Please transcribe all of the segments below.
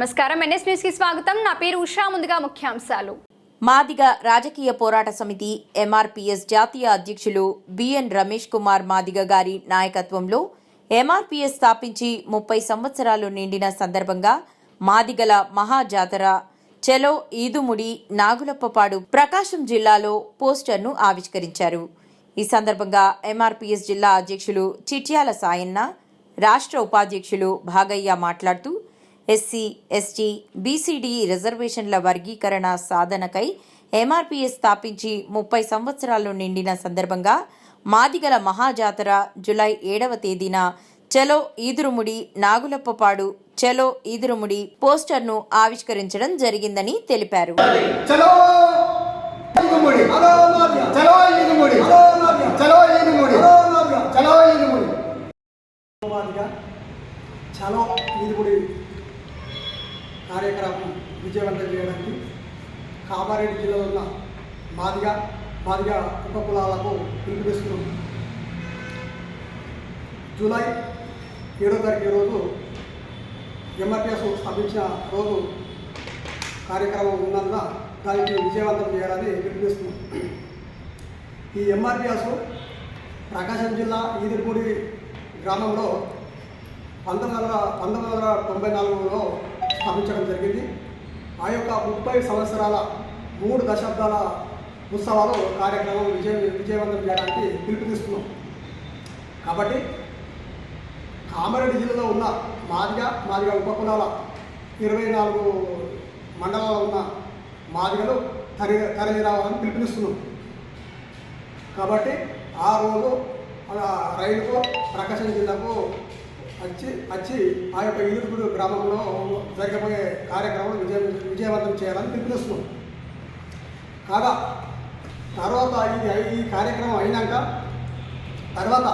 నమస్కారం. ఎన్ఎస్ న్యూస్కి స్వాగతం. నా పేరు ఉషా. ముందుగా ముఖ్యాంశాలు. మాదిగ రాజకీయ పోరాట సమితి ఎంఆర్పిఎస్ జాతీయ అధ్యక్షులు బిఎన్ రమేష్ కుమార్ మాదిగ గారి నాయకత్వంలో ఎంఆర్పిఎస్ స్థాపించి ముప్పై సంవత్సరాలు నిండిన సందర్భంగా మాదిగల మహాజాతర చెలో ఈదుముడి నాగులప్పపాడు ప్రకాశం జిల్లాలో పోస్టర్ను ఆవిష్కరించారు. ఈ సందర్భంగా ఎంఆర్పిఎస్ జిల్లా అధ్యక్షులు చిట్యాల సాయన్న రాష్ట్ర ఉపాధ్యక్షులు భాగయ్య మాట్లాడుతూ ఎస్సీ ఎస్టీ బీసీడీ రిజర్వేషన్ల వర్గీకరణ సాధనకై ఎంఆర్పీఎస్ స్థాపించి ముప్పై సంవత్సరాలు నిండిన సందర్భంగా మాదిగల మహాజాతర జులై ఏడవ తేదీన చలో ఈదురుముడి నాగులప్పపాడు చలో ఈదురుముడి పోస్టర్ను ఆవిష్కరించడం జరిగిందని తెలిపారు చలో ఈదుముడి చలో ఈదుముడి చలో ఈదుముడి చలో ఈదుముడి మాదిగా చలో ఈదుగుడి కార్యక్రమం విజయవంతం చేయడానికి కామారెడ్డి జిల్లాలో ఉన్న మాదిగ మాదిగా ఉపకులాలకు పిలుపునిస్తున్నాం జూలై ఏడో తారీఖు రోజు ఎంఆర్పిఎస్ స్థాపించిన రోజు కార్యక్రమం ఉన్నందున దానికి విజయవంతం చేయాలని పిలుపునిస్తున్నాం. ఈ ఎంఆర్పిఎస్ ప్రకాశం జిల్లా ఈదిరిపూడి గ్రామంలో పంతొమ్మిది వందల పంతొమ్మిది వందల తొంభై నాలుగులో స్థాపించడం జరిగింది. ఆ యొక్క ముప్పై సంవత్సరాల మూడు దశాబ్దాల ఉత్సవాలు కార్యక్రమం విజయ విజయవంతం చేయడానికి పిలుపునిస్తున్నాం. కాబట్టి కామారెడ్డి జిల్లాలో ఉన్న మాదిగ మాదిగ ఉపకులాల ఇరవై నాలుగు మండలాల్లో ఉన్న మాదిగలు తరి తరలి రావాలని పిలుపునిస్తున్నాం. కాబట్టి ఆ రోజు ఆ రైలుకు ప్రకాశం జిల్లాకు వచ్చి వచ్చి ఆ యొక్క ఈదుగుడు గ్రామంలో జరగబోయే కార్యక్రమం విజయ విజయవంతం చేయాలని పిలుపునిస్తున్నాం. కాగా తర్వాత ఇది ఈ కార్యక్రమం అయినాక తర్వాత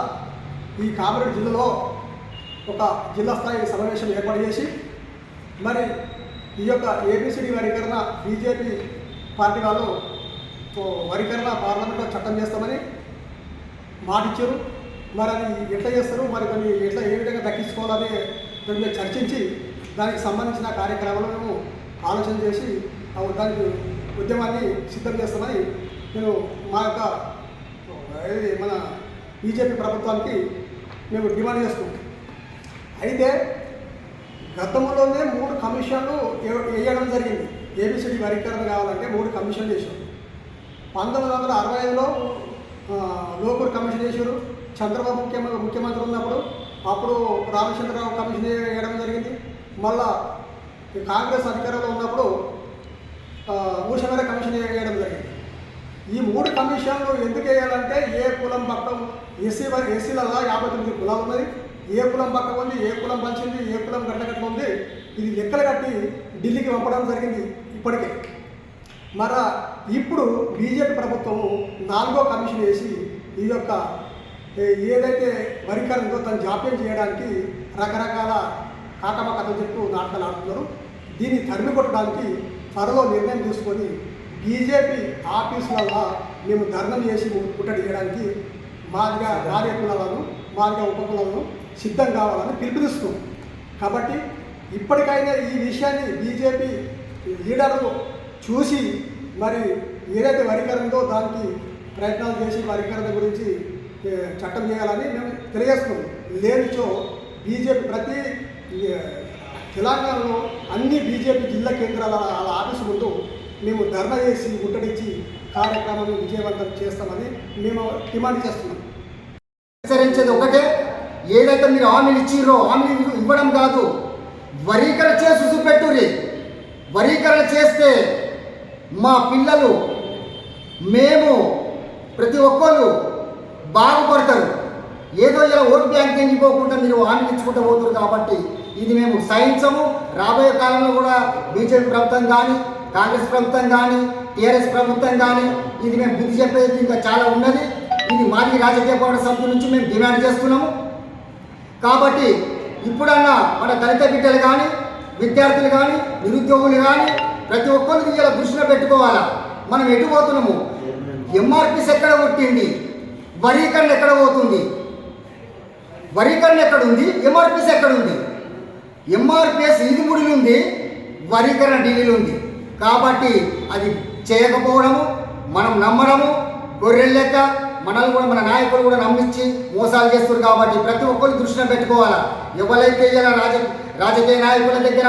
ఈ కామారెడ్డి జిల్లాలో ఒక జిల్లా స్థాయి సమావేశం ఏర్పాటు చేసి మరి ఈ యొక్క ఏపీసీడీ వర్గీకరణ బీజేపీ పార్టీ వాళ్ళు ఓ వర్గీకరణ పార్లమెంట్లో చట్టం చేస్తామని మాటిచ్చారు మరి అది ఎట్లా చేస్తారు? మరి కొన్ని ఎట్లా ఏ విధంగా దక్కించుకోవాలని దాని మీద చర్చించి దానికి సంబంధించిన కార్యక్రమాలు మేము ఆలోచన చేసి దానికి ఉద్యమాన్ని సిద్ధం చేస్తామని నేను మా యొక్క ఇది మన బీజేపీ ప్రభుత్వానికి మేము డిమాండ్ చేస్తున్నాం. అయితే గతంలోనే మూడు కమిషన్లు వేయడం జరిగింది. ఏబిసిడి వర్గీకరణ కావాలంటే మూడు కమిషన్లు చేశారు పంతొమ్మిది వందల అరవై ఐదులో లోకూర్ కమిషన్ చేశారు చంద్రబాబు ముఖ్యమంత్రి ముఖ్యమంత్రి ఉన్నప్పుడు అప్పుడు రామచంద్రరావు కమిషన్ వేయడం జరిగింది. మళ్ళా కాంగ్రెస్ అధికారంలో ఉన్నప్పుడు ఊషమేర కమిషన్ వేయడం జరిగింది. ఈ మూడు కమిషన్లు ఎందుకు వేయాలంటే ఏ కులం పక్కం ఎస్సీ ఎస్సీలలో యాభై తొమ్మిది కులాలు ఉన్నాయి ఏ కులం పక్కం ఉంది ఏ కులం పంచింది ఏ కులం గడ్డగట్ల ఉంది ఇది లెక్కలు కట్టి ఢిల్లీకి పంపడం జరిగింది ఇప్పటికే. మర ఇప్పుడు బీజేపీ ప్రభుత్వము నాలుగో కమిషన్ వేసి ఈ యొక్క ఏదైతే వరికరంతో తను జాప్యం చేయడానికి రకరకాల కాకమ కథలు చెప్తూ నాటకాలు ఆడుతున్నారు. దీన్ని తరిమి కొట్టడానికి త్వరలో నిర్ణయం తీసుకొని బీజేపీ ఆఫీసులలో మేము ధర్నం చేసి ముట్టడి చేయడానికి మాదిగా భార్య కులాలను మాదిగా ఉపకులాలను సిద్ధం కావాలని పిలుపునిస్తున్నాం. కాబట్టి ఇప్పటికైనా ఈ విషయాన్ని బీజేపీ లీడర్లు చూసి మరి ఏదైతే వరికరందో దానికి ప్రయత్నాలు చేసి వరికరణ గురించి చట్టం చేయాలని మేము తెలియజేస్తున్నాం. లేనిచో బీజేపీ ప్రతి తెలంగాణలో అన్ని బీజేపీ జిల్లా కేంద్రాల వాళ్ళ ఆఫీసు ముందు మేము ధర్నా చేసి ముట్టడించి కార్యక్రమాన్ని విజయవంతం చేస్తామని మేము డిమాండ్ చేస్తున్నాం. హెచ్చరించేది ఒకటే ఏదైతే మీరు హామీలు ఇచ్చిర్రో హామీలు ఇవ్వడం కాదు వరీకరణ చేసి చూపెట్టుర్రి వరీకరణ చేస్తే మా పిల్లలు మేము ప్రతి ఒక్కరు బాగుపడతారు. ఏదో ఇలా ఓటు బ్యాంక్ ఎంగిపోకుండా మీరు హామీలు ఇచ్చుకుంటూ పోతున్నారు కాబట్టి ఇది మేము సహించము. రాబోయే కాలంలో కూడా బీజేపీ ప్రభుత్వం కానీ కాంగ్రెస్ ప్రభుత్వం కానీ టీఆర్ఎస్ ప్రభుత్వం కానీ ఇది మేము బుద్ధి చెప్పేది ఇంకా చాలా ఉన్నది. ఇది మాజీ రాజకీయ పోరాట సమితి నుంచి మేము డిమాండ్ చేస్తున్నాము. కాబట్టి ఇప్పుడన్నా మన దళిత బిడ్డలు కానీ విద్యార్థులు కానీ నిరుద్యోగులు కానీ ప్రతి ఒక్కరికి ఇలా దృష్టిలో పెట్టుకోవాలా? మనం ఎటు పోతున్నాము? ఎంఆర్పిస్ ఎక్కడ కొట్టింది? వరీకరణ ఎక్కడ పోతుంది? వరీకరణ ఎక్కడ ఉంది? ఎంఆర్పిఎస్ ఎక్కడ ఉంది? ఎంఆర్పిఎస్ ఈదుముడిలో ఉంది వరీకరణ ఢిల్లీలో ఉంది. కాబట్టి అది చేయకపోవడము మనం నమ్మడము గొర్రెల లెక్క మనల్ని కూడా మన నాయకులు కూడా నమ్మించి మోసాలు చేస్తారు కాబట్టి ప్రతి ఒక్కరు దృష్టిలో పెట్టుకోవాలా? ఎవరైతే ఇలా రాజ రాజకీయ నాయకుల దగ్గర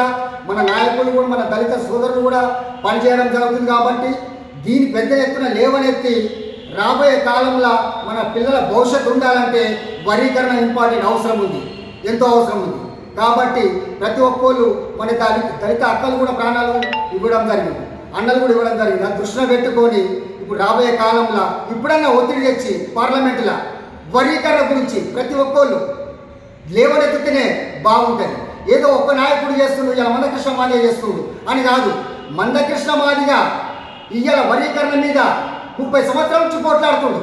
మన నాయకులు కూడా మన దళిత సోదరులు కూడా పనిచేయడం జరుగుతుంది కాబట్టి దీని పెద్ద ఎత్తున లేవనెత్తి రాబోయే కాలంలో మన పిల్లల భవిష్యత్తు ఉండాలంటే వరీకరణ ఇంపార్టెంట్ అవసరం ఉంది. ఎంతో అవసరం ఉంది. కాబట్టి ప్రతి ఒక్కళ్ళు మన దళిత దళిత అక్కలు కూడా ప్రాణాలు ఇవ్వడం జరిగింది. అన్నలు కూడా ఇవ్వడం జరిగింది. అది దృష్టిలో పెట్టుకొని ఇప్పుడు రాబోయే కాలంలో ఇప్పుడన్నా ఒత్తిడి తెచ్చి పార్లమెంట్లో వర్గీకరణ గురించి ప్రతి ఒక్కళ్ళు లేవనెత్తితేనే బాగుంటుంది. ఏదో ఒక్క నాయకుడు చేస్తుండు ఇలా మందకృష్ణ మాదిగా చేస్తుండు అని కాదు. మందకృష్ణ మాదిగా ఇయ్యాల వర్గీకరణ మీద ముప్పై సంవత్సరాల నుంచి పోట్లాడుతుండు.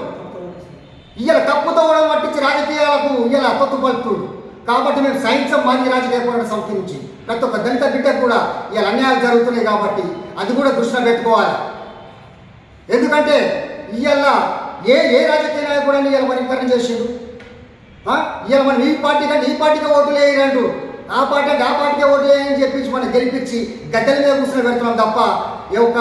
తప్పు తప్పుతో పట్టించి రాజకీయాలకు ఇవాళ తొత్తు పలుతుడు కాబట్టి మేము సైన్స్ మాదిగ రాజకీయ పోరాట సంస్థ నుంచి ప్రతి ఒక్క దళిత బిడ్డకు కూడా ఇలా అన్యాయాలు జరుగుతున్నాయి కాబట్టి అది కూడా దృష్టిలో పెట్టుకోవాలి. ఎందుకంటే ఇవాళ ఏ ఏ రాజకీయ నాయకుడు అని ఇవాళ వరీకరణ చేసిండు? ఇవాళ మనం ఈ పార్టీ కంటే ఈ పార్టీకి ఓట్లు వేయరంటూ ఆ పార్టీ అంటే ఆ పార్టీకే ఓట్లు వేయని చెప్పించి మనం గెలిపించి గద్దెల మీద కూర్చొని పెడుతున్నాం తప్ప ఈ యొక్క